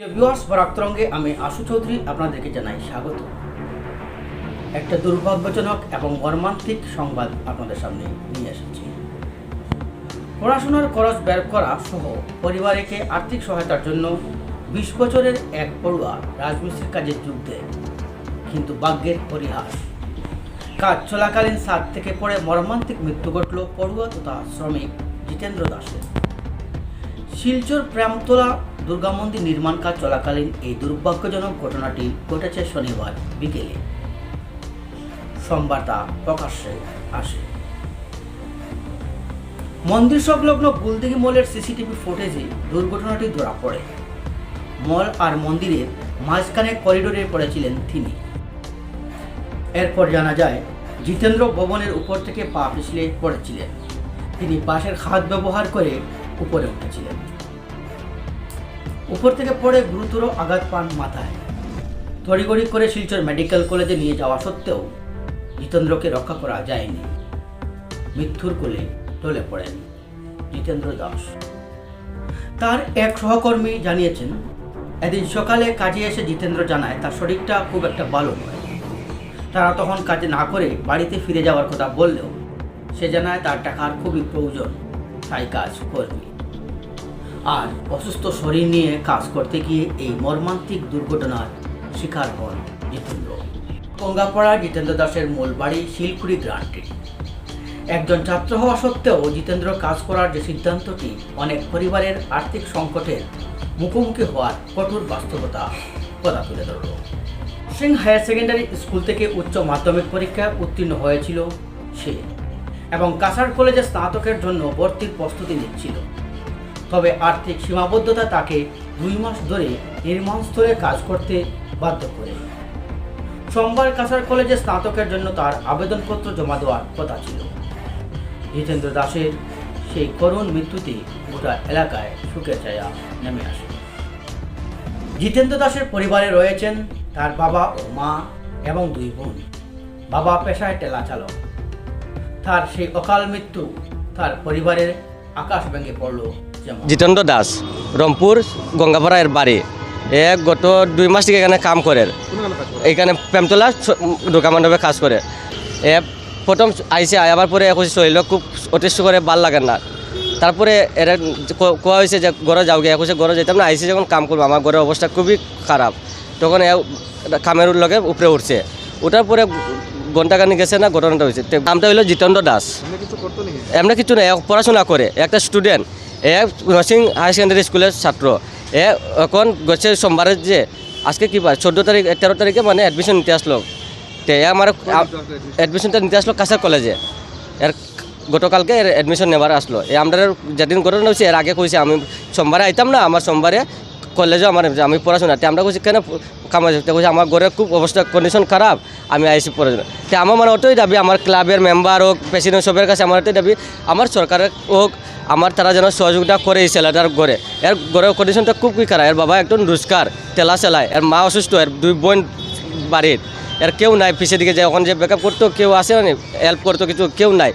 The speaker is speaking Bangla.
ভিউয়ার্স বরাক্তরঙ্গে আমি আশু চৌধুরী, আপনাদেরকে জানাই স্বাগত। একটা দুর্ভাগ্যজনক এবং মর্মান্তিক সংবাদ আপনাদের সামনে নিয়ে এসেছি। পড়াশোনার খরচ বের করা সহ পরিবারকে আর্থিক সহায়তার জন্য বিশ বছরের এক পড়ুয়া রাজমিস্ত্রির কাজে যোগ দেয়। কিন্তু ভাগ্যের পরিহাস। কাজ চলাকালীন সাত থেকে পড়ে মর্মান্তিক মৃত্যু ঘটল পড়ুয়া তথা শ্রমিক জিতেন্দ্র দাসের। শিলচর প্রেমতলা দুর্গা মন্দির নির্মাণ কাজ চলাকালীন এই দুর্ভাগ্যজনক ঘটনাটি ঘটেছে শনিবার বিকেলে। সোমবার তা প্রকাশ্যে আসে। মন্দির সংলগ্ন গুলদিঘি মলের সিসিটিভি ফুটেজে দুর্ঘটনাটি ধরা পড়ে। মল আর মন্দিরের মাঝখানে করিডোরে পড়েছিলেন তিনি। এরপর জানা যায়, জিতেন্দ্র ভবনের উপর থেকে পা পিছলে পড়েছিলেন। তিনি পাশের হাত ব্যবহার করে উপরে উঠেছিলেন। উপর থেকে পড়ে গুরুতর আঘাত পান মাথায়। তড়িগড়ি করে শিলচর মেডিকেল কলেজে নিয়ে যাওয়া সত্ত্বেও জিতেন্দ্রকে রক্ষা করা যায়নি। মৃত্যুর কোলে টলে পড়েন জিতেন্দ্র দাস। তার এক সহকর্মী জানিয়েছেন, এদিন সকালে কাজে এসে জিতেন্দ্র জানায়, তার শরীরটা খুব একটা ভালো নয়। তারা তখন কাজে না করে বাড়িতে ফিরে যাওয়ার কথা বললেও সে জানায় তার টাকার খুবই প্রয়োজন। তাই কাজ করবে। আর অসুস্থ শরীর নিয়ে কাজ করতে গিয়ে এই মর্মান্তিক দুর্ঘটনার শিকার হন জিতেন্দ্র। গঙ্গাপাড়া জিতেন্দ্র দাসের মূল বাড়ি শিলকুড়ি গ্রান্টে একজন ছাত্র হওয়া সত্ত্বেও জিতেন্দ্র কাজ করার যে সিদ্ধান্তটি অনেক পরিবারের আর্থিক সংকটের মুখোমুখি হওয়ার কঠোর বাস্তবতা কথা তুলে ধরল। সিং হায়ার সেকেন্ডারি স্কুল থেকে উচ্চ মাধ্যমিক পরীক্ষায় উত্তীর্ণ হয়েছিল সে। এবং কাসার কলেজে স্নাতকের জন্য ভর্তির প্রস্তুতি নিচ্ছিল। তবে আর্থিক সীমাবদ্ধতা তাকে দুই মাস ধরে নির্মাণ স্তরে কাজ করতে বাধ্য করে। সোমবার কাসার কলেজে স্নাতকের জন্য তার আবেদনপত্র জমা দেওয়ার কথা ছিল। জিতেন্দ্র দাসের সেই করুণ মৃত্যুতে গোটা এলাকায় সুখের ছায়া নেমে আসে। জিতেন্দ্র দাসের পরিবারে রয়েছেন তার বাবা ও মা এবং দুই বোন। বাবা পেশায় টেলা চালক। তার সেই অকাল মৃত্যু তার পরিবারের আকাশ ভেঙে পড়ল জিতেন্দ্র দাস, রংপুর এর বাড়ি। এ গত দুই মাস থেকে এখানে কাম করে। এখানে প্রেমতলা মণ্ডপে কাজ করে। এ প্রথম আইসে আবার পরে এখন শরীর খুব অতিষ্ঠ করে ভালো লাগে না। তারপরে এরা কোয়া হয়েছে যে ঘরে যাও গিয়ে এখন ঘরে যেতাম না, আইসে যখন কাম করব, আমার ঘরের অবস্থা খুবই খারাপ। তখন এ কামের লগে উপরে উঠছে। ওঠার পরে ঘণ্টা খানি গেছে না ঘটনাটা হয়েছে নামটা হলো জিতেন্দ্র দাস। এমনি কিছু নেই ও পড়াশোনা করে একটা স্টুডেন্ট এ নরসিং হায়ার সেকেন্ডারি স্কুলের ছাত্র এ এখন গেছে সোমবারে যে আজকে কি বার চোদ্দ তারিখ তেরো তারিখে মানে অ্যাডমিশন নিতে আসলো তো এ আমার অ্যাডমিশনটা নিতে আসলো কাছার কলেজে। এর গতকালকে এর অ্যাডমিশন নেবার আসলো এ আমরা যেদিন ঘটনা হয়েছে এর আগে কইছে আমি সোমবারে আইতাম না আমার সোমবারে কলেজে আমার আমি পড়াশোনা, তে আমরা কইছি, কেন কামাই কইছে, আমার ঘরে খুব অবস্থা কন্ডিশন খারাপ, আমি আইসি পড়াশোনা তে আমার মানে ওটাই দাবি, আমার ক্লাবের মেম্বার হোক প্রেসিডেন্ট সবের কাছে আমার ওটাই দাবি, আমার সরকারের হোক, আমার তারা যেন সহযোগিতা করে এই ছেলেটার ঘরে। এর ঘরের কন্ডিশনটা খুব কি খারাপ, এর বাবা একজন রোজগার তেলা চালায় এর মা অসুস্থ, এর দুই বোন বাড়ির, এর কেউ নাই পিছিয়ে দিকে যায় ওখানে যে ব্যাকআপ করতো, কেউ আসে না হেল্প করতো কিছু, কেউ নাই।